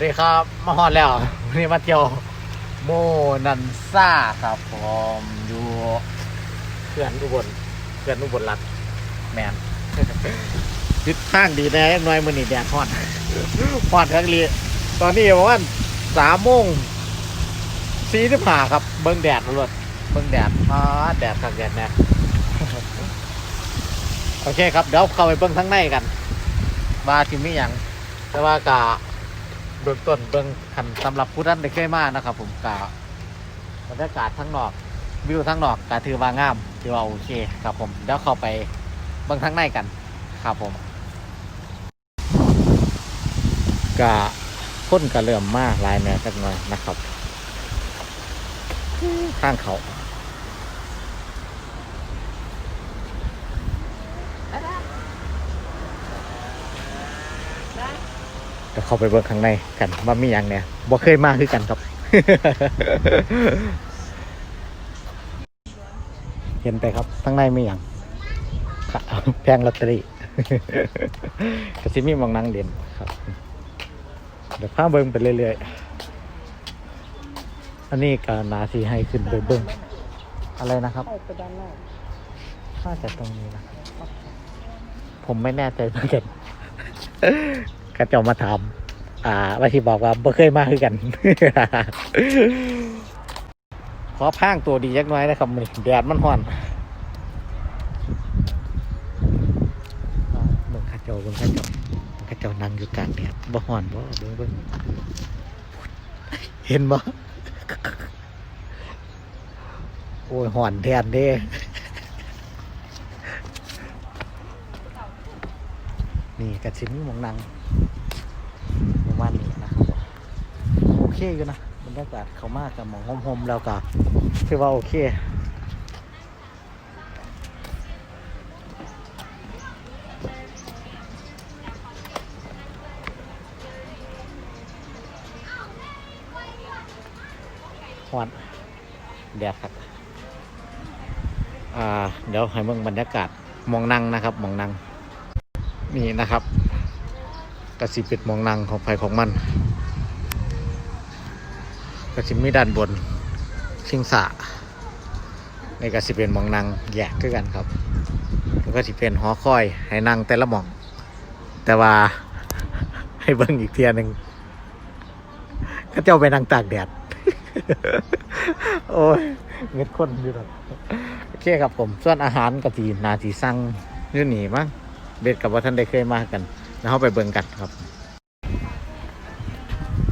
ดีครับมาฮอดแล้ววันนี้มาเที่ยวโมนันซ่าครับผมอยู่เขื่อนอุบลเขื่อนอุบลรัฐแมนทิศทางดีแน่หน่อยมือนี่แดดฮอดฮอดทั้งเรียตอนนี้ประมาณสามโมงสี่สิบห้าครับ เบิ้งแดดรถเบิ้งแดดอ่าแดดคักแดดแน่โอเคครับเดี๋ยวเข้าไปเบิ้งทั้งในกันว่าที่มีอย่างแต่ว่ากะ เบื้องต้นเบื้องขันสำหรับผู้ท่านได้เคยมานะครับ ผมกะบรรยากาศทั้งนอกวิวทั้งนอกกะถือว่างามถือว่าโอเคครับผมเดี๋ยวเข้าไปเบื้องทั้งในกันครับผมกะพ้นกะเริ่มมากลายแม่สักหน่อยนะครับ ข้างเขา เดี๋ยวเข้าไปเบื้องข้างในกันว่ามีอย่างเนี่ยบ่เคยมาคือกันครับ เห็นไปครับข้างในมีอย่างแพงลอตเตอรี่กระซิมีมองนั่งเด่นครับ เดี๋ยวพาเบิ้งไปเรื่อยๆ อันนี้ก็นาทีให้ขึ้นไปเบิ้งอะไรนะครับข้าไปด้านหน้าน่าจะตรงนี้นะ ผมไม่แน่ใจเหมือนกัน กระเจามาถามอ่าว่าที่บอกว่าบ่เคยมาคือกัน ขอพางตัวดียักน้อยนะครับมือนี้แดดมันร้อนเบิ่งข้าเจ้าเบิ่งข้าเจ้าเบิ่งข้าเจ้านั่งอยู่กลางแดดบ่ฮ้อนบ่เบิ่งเบิ่งเห็นบ่โอ้ยฮ้อนแทนเด้ นี่กระชิมหมองนังประมาณนี้นะครับโอเคอยู่นะบรรยากาศเขามากกับหมองหอมๆแล้วก็ถือว่าโอเคฮอนแดดครับอ่าเดี๋ยวให้เบิ่งบรรยากาศมองนั่งนะครับมองนั่ง นี่นะครับกระสิเป็นมองนังของไฟของมันกระสิมีด้านบนชิงสะในกระสิเป็นมองนังแยกด้วยกันครับแล้วก็สิเป็นหอคอยให้นั่งแต่ละหมอง แต่ว่าให้เบิ่งอีกเทียหนึ่งก็เจ้าไปนั่งตากแดด โอ้ยเม็ดข้นอยู่หรอกโอเคครับผม ส่วนอาหารกะทีนาทีสั่งอยู่หนีมั้ง เบ็ดกับว่าท่านได้เคยมากกัน แล้วเขาไปเบิ่งกันครับ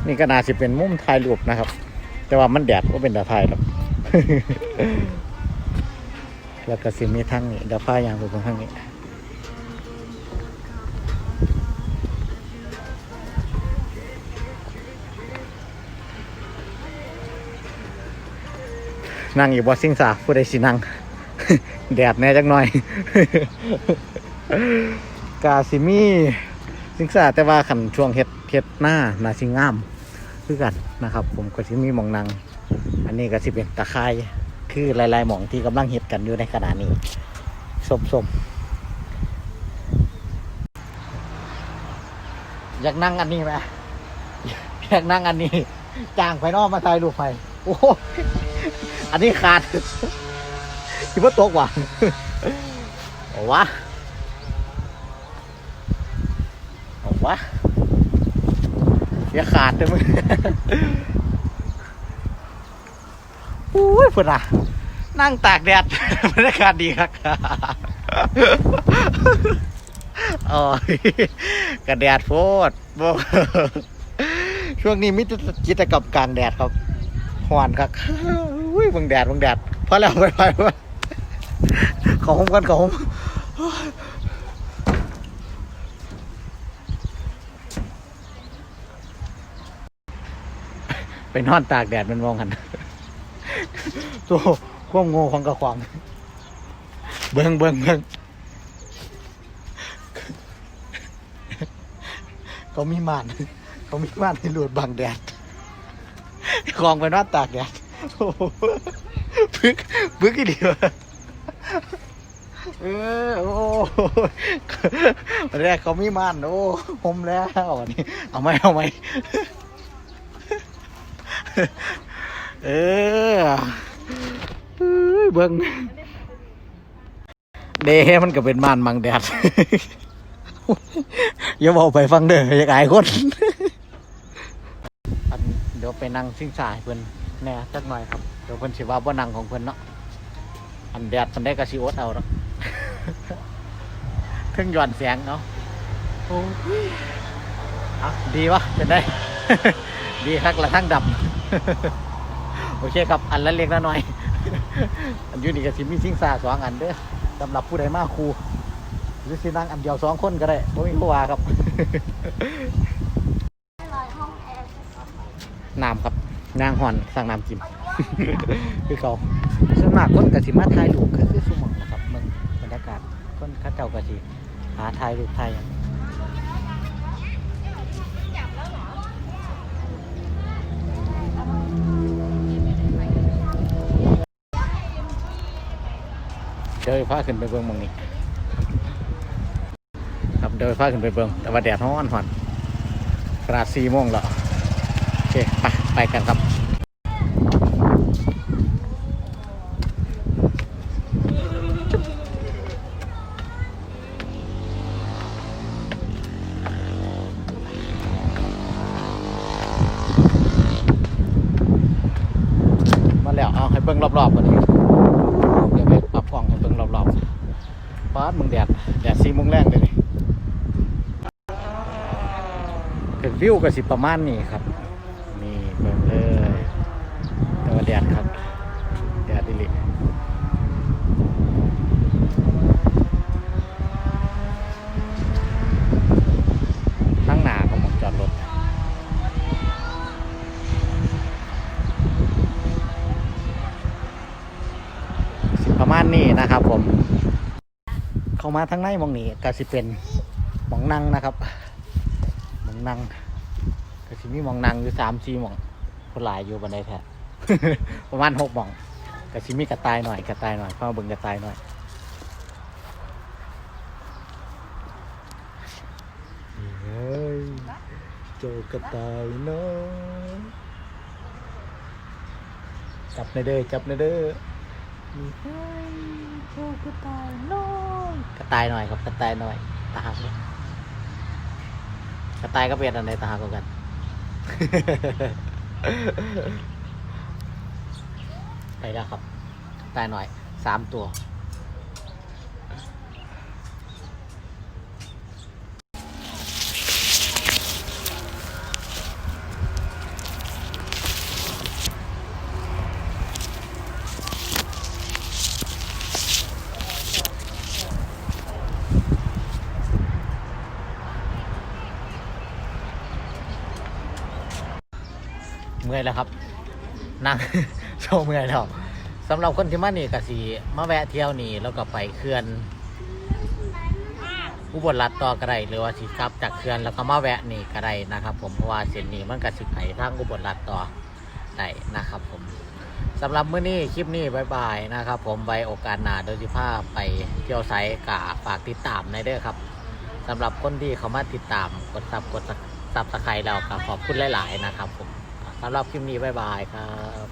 นี่ก็นาสิเป็นมุมถ่ายรูปนะครับ แต่ว่ามันแดดก็เป็นดดถ่ายหรอกแล้วก็สิมีทั้งนี้เดี๋ยวพายางไปตรงทั้งนี้นั่งอยู่บ่ซิ่งสาผู้ใดสินั่ง แดดแน่จักหน่อย กาสิมีซิ่งสาแต่ว่าขันช่วงเฮ็ดเฮ็ดหน้านาสิงามคือกันนะครับ ผมก็สิมีมองนังอันนี้ก็สิเป็นตะไคร่คือหลายๆหมองที่กำลังเฮ็ดกันอยู่ในขณะนี้สมๆอยากนั่งอันนี้ไหมอยากนั่งอันนี้ จ้างไปนอกมาถ่ายรูปไปโอ้อันนี้ขาดคิดว่าตกว่ะเอาวะเอา วะอย่าขาดเลยมึงอุ้ยพุ่นอะ นั่งตากแดดบรรยากาศดีครับอ้ยกระแดดโพดบ่ช่วงนี้มิตรกิจกรรมกลางแดดครับหวนครับอุ้ยบังแดดบังแดดพอแล้วไปไปไปขอหอมกันขอหอม ไปนอนตากแดดมันมองกันตัวควงโง่ของกระควางเบิ้งเบิ้งเบิ้งเขามีม่านเขามีม่านให้หลุดบังแดดคลองไปนอนตากแดดโอ้โหพึกพึกอีเดียวเออโอ้แรกเขามีม่านโอ้ผมแล้ววันนี้เอาไหมเอาไหม เออเบิ่งเดมันก็เป็นม่านมังแดดอย่าบอกไปฟังเด้ออยากอายคนเดี๋ยวไปนั่งซิ่งสายเพิ่อนแน่จักหน่อยครับเดี๋ยวเพิ่อนสิว่าบ่นั่งของเพิ่อนเนาะอันแดดมันได้ก็สิอดเอาเนาะเครื่องย้อนเสียงเนาะโอ้ยอะดีวะเป็นได้ ดีครักละทั้งดำ โอเคครับ อันละเล็กละน้อย อันยูนี่ก็สิมีซิงสาสองอันเด้อสำหรับผู้ใดมาครูหรือสินั่งอันเดียวสองคนก็ได้บ่มีผู้ว่าครับน้ำครับนางหอนสั่งน้ำจิ้มคือเขาส่วนมากคนกสิมาถ่ายรูปก็คือสมองนะครับมืองบรรยากาศคนข้าเจ้ากสิหาถ่ายรูปถ่ายหยัง เดินพาขึ้นไปเบิ้งมองนี้ครับเดินพาขึ้นไปเบิ้งแต่ว่าแดดร้อนหอนขนาดสี่โมงแล้วโอเคไปไปกันครับมาแล้วเอาให้เบิ่งรอบๆก่อนนี้เดี๋ยวไปปรับกล้องให้เบิ่งรอบๆป้าดมึงแดด แดดสี่โมงแรงเลยนี่เป็น วิวก็สิประมาณนี้ครับนี่เบิ่งเลยแต่ว่าแดดครับแดดดิลิทั้งหนาของมองจอดรถสิประมาณนี้นะครับผม เข้ามาทั้งในมองนี้ก็สิเป็นมองนั่งนะครับมองนั่ง ก็สิมีหมองนั่งอยู่สามสี่หมอง คนหลายอยู่บันไดแท้ ประมาณหกหมองก็สิมีกระต่ายหน่อยกระต่ายหน่อยเข้ามาเบิ่งกระต่ายหน่อย นี่เฮ้ยเจอกระต่ายน้อยจับในเด้อจับในเด้อกระต่ายน้อยกระต่ายหน่อยครับกระต่ายหน่อยตาหักเลยกระต่ายก็เป็นอันใดตาหักกว่ากัน ไปแล้วครับ ตายหน่อย สามตัว เมื่อยแล้วครับ นั่ง โชว์เมื่อยแล้วสำหรับคนที่มานี่กสีมาแวะเที่ยวนี่แล้วก็ไปเขื่อนอุบลรัฐต่อก็ได้หรือว่าสิกลับจากเขื่อนแล้วก็มาแวะนี่ก็ได้นะครับ ผมเพราะว่าเส้นนี้มันกะสิไปทางอุบลรัฐต่อได้นะครับ ผมสำหรับมื้อนี้คลิปนี้บายบายนะครับ ผมไว้โอกาสหน้าโดยที่ภาพไปเที่ยวไซกะฝากติดตามในเด้อครับสำหรับคนที่เขามาติดตามกดซับกดซับสไครต์เราก็ขอบคุณหลาย ๆ นะครับผม สำหรับคลิปนี้บายบายครับ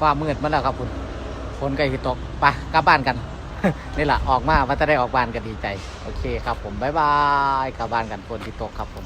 ฟ้ามืดมาแล้วครับคุณฝนใกล้จะตกไปกลับบ้านกัน นี่แหละออกมาว่าจะได้ออกบ้านกันดีใจ โอเคครับผมบายบายกลับบ้านกันฝนที่ตกครับผม